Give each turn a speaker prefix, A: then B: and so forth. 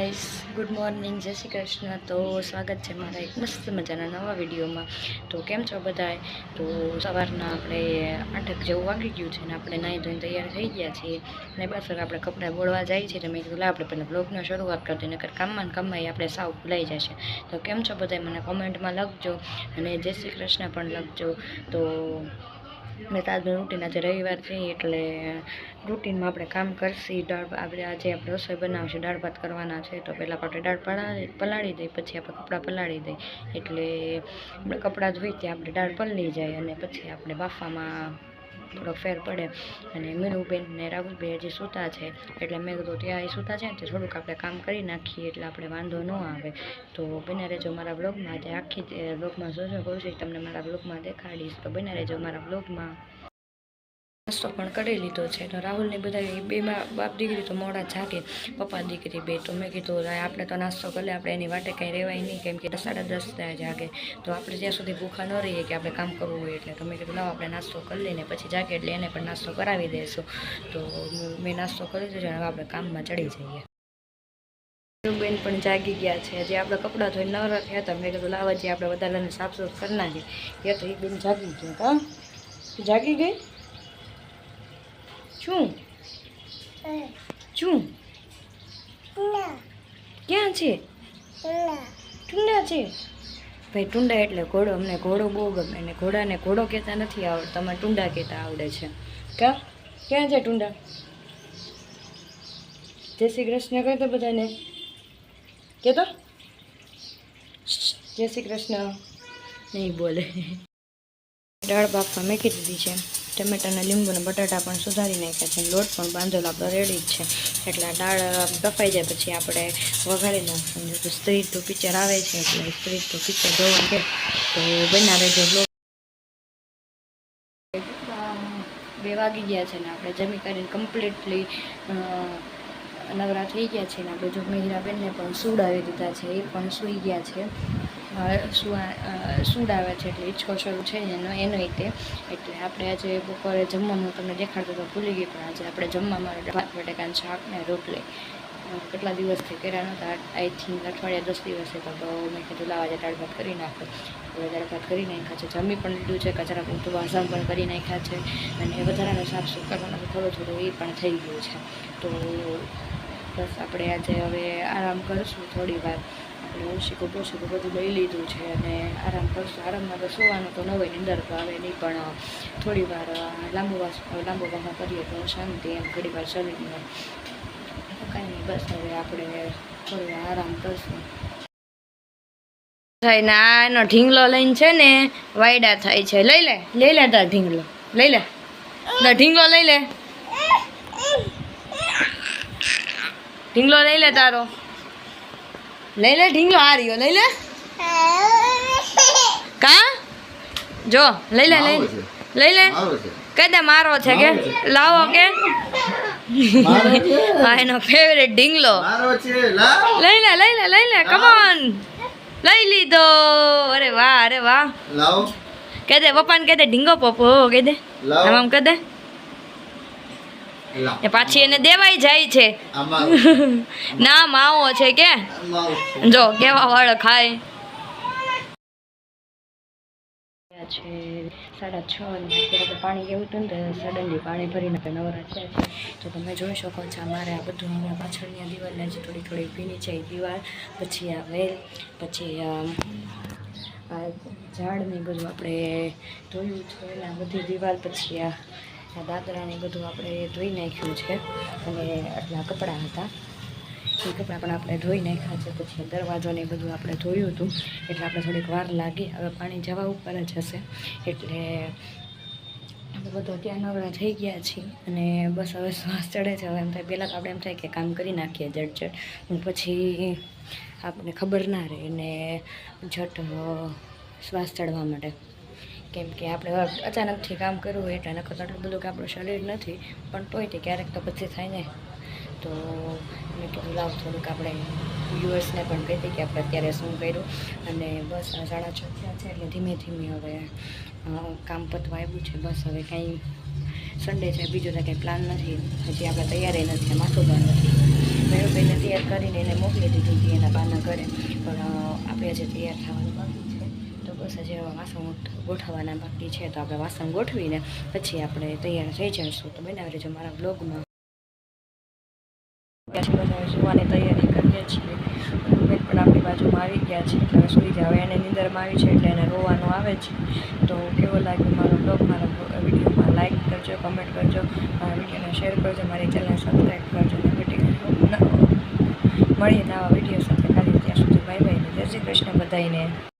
A: Guys good morning જય શ્રી કૃષ્ણ. તો સ્વાગત છે મારા એક મસ્ત મજાના નવા વિડીયોમાં. તો કેમ છો બધાય? તો સવારના આપણે આઠક જેવું વાગી ગયું છે ને આપણે નાહી ધોઈને તૈયાર થઈ ગયા છીએ. અને બસ આપણે કપડાં બોળવા જઈએ છીએ તો મેં કીધું આપણે પહેલાં બ્લોગની શરૂઆત કરી દઈએ, નકર કામમાં ને કામમાં આપણે સાવ ભૂલાઈ જશે. તો કેમ છો બધાય? મને કોમેન્ટમાં લખજો અને જય શ્રી કૃષ્ણ પણ લખજો. તો મેં તાજનું રૂટીન આજે રવિવાર છે, એટલે રૂટીનમાં આપણે કામ કરશી. દાળ આપણે આજે આપણે રસોઈ બનાવશું, દાળ ભાત કરવાના છે, તો પહેલાં આપણે દાળ પલાળી પલાળી દઈ પછી આપણે કપડાં પલાળી દઈ એટલે આપણે કપડાં ધોઈ ત્યાં આપણે દાળ પલળી જાય અને પછી આપણે બાફામાં થોડો ફેર પડે. અને મીનુબેન ને રાહુલભાઈ હજી સૂતા છે. એટલે મેં કીધું ત્યાં એ સૂતા છે ને, તે થોડુંક આપણે કામ કરી નાખીએ, એટલે આપણે વાંધો ન આવે. તો બને રહેજો મારા બ્લોગમાં આજે આખી બ્લોગમાં શું શું છું તમને મારા બ્લોગમાં દેખાડીશ. તો બને રહેજો મારા બ્લોગમાં નાસ્તો પણ કરી લીધો છે. તો રાહુલને બધા એ બે બા- બાપ દીકરી તો મોડા જાગે, પપ્પા દીકરી બે. તો મેં કીધું "લાય આપણે તો નાસ્તો કરી લે, આપણે એની વાટે કંઈ રહેવાય નહીં, કેમ કે દસ સાડા દસ થાય જાગે. તો આપણે જ્યાં સુધી ભૂખા ન રહીએ કે આપણે કામ કરવું હોય એટલે. તો મેં કીધું, લાવો, આપણે નાસ્તો કરી લઈને પછી જાગે એટલે એને પણ નાસ્તો કરાવી દઈશું તો મેં નાસ્તો કરી દીધો છે અને હવે આપણે કામમાં ચડી જઈએ. બેન પણ જાગી ગયા છે. જે આપણે કપડાં ધોઈને નવરા થયા હતા. મેં કીધું, લાવા જે આપણે વધારાને સાફ સુફ કરી નાખીએ. ત્યાં તો એ બેન જાગી ગયો કા જાગી ગઈ? શું શું ક્યાં છે? ટુંડા છે. ભાઈ, ટુંડા એટલે ઘોડો. અમને ઘોડો બહુ ગમે અને ઘોડાને ઘોડો કહેતા નથી આવડતો. તમારે ટુંડા કહેતા આવડે છે. કા? ક્યાં છે ટુંડા? જય શ્રી કૃષ્ણ. કહેતો બધાને. કહેતો? જય શ્રી કૃષ્ણ. નહીં બોલે. દાળ બાફવા મેં કીધી છે. ટમેટાના લીંબુ અને બટાટા પણ સુધારી નાખ્યા છે. લોટ પણ બાંધેલો, આપણો રેડી જ છે. એટલે દાળ કપાઈ જાય પછી આપણે વઘારી નાખશું. તો સ્ત્રી તો પિક્ચર આવે છે, એટલે સ્ત્રી તો પિક્ચર જોવા કે તો બનાવે બ્લોગ બે વાગી ગયા છે ને આપણે જમી કરીને કમ્પ્લીટલી નવરા થઈ ગયા છે ને આપણે જો મેઘરાબેનને પણ સુડાવી દીધા છે, એ પણ સૂઈ ગયા છે. અ, આવે છે એટલે શરૂ છે એનો એનો તે એટલે આપણે આજે બપોરે જમવાનું તમને દેખાડતો તો ભૂલી ગઈ પણ આજે આપણે જમવામાં ભાત બટાકાનું શાક ને રોટલી. કેટલા દિવસથી કર્યા નહોતા આઈ થિંક અઠવાડિયા દસ દિવસે તો બહુ મેં કીધું લાવા જે દાળ ભાત કરી નાખો. હવે દાળ ભાત કરી નાખ્યા છે. જમી પણ લીધું છે કચરા પૂરતું વાસણ પણ કરી નાખ્યા છે. અને વધારાનો સાફ થોડો થોડું થોડું એ પણ થઈ ગયું છે. તો બસ આપણે આજે હવે આરામ કરીશું થોડી વાર આપણે ઓશીકો પોશીકો બધું લઈ લીધું છે અને આરામ કરશું. આરામમાં તો સુવાનું તો ન હોય નીંદર તો આવે નહીં, પણ થોડી વાર લાંબુ વાસ લાંબો વાસા કરીએ તો શાંતિ એમ ઘડી વાર શરીરને. કાંઈ નહીં, બસ હવે આપણે થોડી વાર આરામ કરશું. થાય ને આ એનો ઢીંગલો લઈને છે ને વાયડા થાય છે. લઈ લે લઈ લે તાર ઢીંગલો. લઈ લે. તાર ઢીંગલો લઈ લે. ઢીંગલો લઈ લે તારો. લઈ લે ઢીંગલો આ રહ્યો લઈ લે. કા? જો લઈ લે લઈ લે. લઈ લે. કદે મારો છે કે? લાવો કે? આ એનો ફેવરેટ ઢીંગલો. લઈ લે લઈ લે લઈ લે કમોન લઈ લીધો. અરે વાહ અરે વાહ.
B: લાવો.
A: કહે દે પપ્પાને કહે દે ઢીંગો પપ્પો કહી દે. આમ આમ કહે દે. પાછી એને દેવાઈ જાય છે. ના માવો છે કે? જો કેવા વાળો ખાય. છે સાડા છ અને અત્યારે તો પાણી કેવું હતું ને તો સડનલી પાણી ભરીને આપણે નવરા થયા છે. તો તમે જોઈ શકો છો અમારે આ બધું હમણાં પાછળની આ દિવાલને હજી થોડી થોડી ભીની છે એ દિવાલ. પછી આ વેલ પછી આ ઝાડની બધું આપણે ધોયું છે અને આ બધી દિવાલ પછી આ દાદરાને બધું આપણે ધોઈ નાખ્યું છે. અને આટલા કપડાં હતા. એ કપડાં પણ આપણે ધોઈ નાખ્યા છે. પછી દરવાજોને બધું આપણે ધોયું હતું. એટલે આપણે થોડીક વાર લાગી. હવે પાણી જવા ઉપર જ હશે. એટલે આપણે બધું ત્યાં નવરા થઈ ગયા છીએ. અને બસ હવે શ્વાસ ચડે છે. હવે એમ થાય પહેલાં તો આપણે એમ થાય કે કામ કરી નાખીએ જટ જટ પછી આપણને ખબર ના રહે અને ઝટ શ્વાસ ચડવા માટે. કેમ કે આપણે અચાનકથી કામ કરવું હોય એટલે નકર આટલું બધું કે આપણું શરીર નથી, પણ તોય તે ક્યારેક તો પછી થાય ને. તો મેં કીધું, લાવ થોડુંક આપણે યુએસને પણ કહી દઈએ કે આપણે અત્યારે શું કર્યું. અને બસ સાડા છ થયા છે એટલે ધીમે ધીમે હવે કામ પતવા આવ્યું છે. બસ હવે કાંઈ સન્ડે છે, બીજો તો કંઈ પ્લાન નથી. હજી આપણે તૈયારી નથી, માથું પણ નથી. મેં ભાઈને તૈયાર કરીને એને મોકલી દીધી હતી એના બાના ઘરે. પણ આપણે હજી તૈયાર થવાનું બાકી છે. બસ હજી વાસણ ગોઠવવાના બાકી છે. તો આપણે વાસણ ગોઠવીને પછી આપણે તૈયાર થઈ જઈશું. તો બનાવી રહેજો મારા બ્લોગમાં જોવાની તૈયારી કરીએ છીએ. બેન પણ આપણી બાજુમાં આવી ગયા છે. એટલે સુઈ જાય હવે એને નિંદરમાં આવી છે એટલે એને રોવાનું આવે છે. તો કેવો લાગ્યો મારો બ્લોગ મારા વિડીયોમાં લાઇક કરજો કમેન્ટ કરજો, મારા વિડીયોને શેર કરજો, મારી ચેનલ સબસ્ક્રાઈબ કરજો. અને વીડિયો મળીએ નવા વીડિયો સાથે. કાલે ત્યાં સુધી બાય બાય જય શ્રી કૃષ્ણ બધાને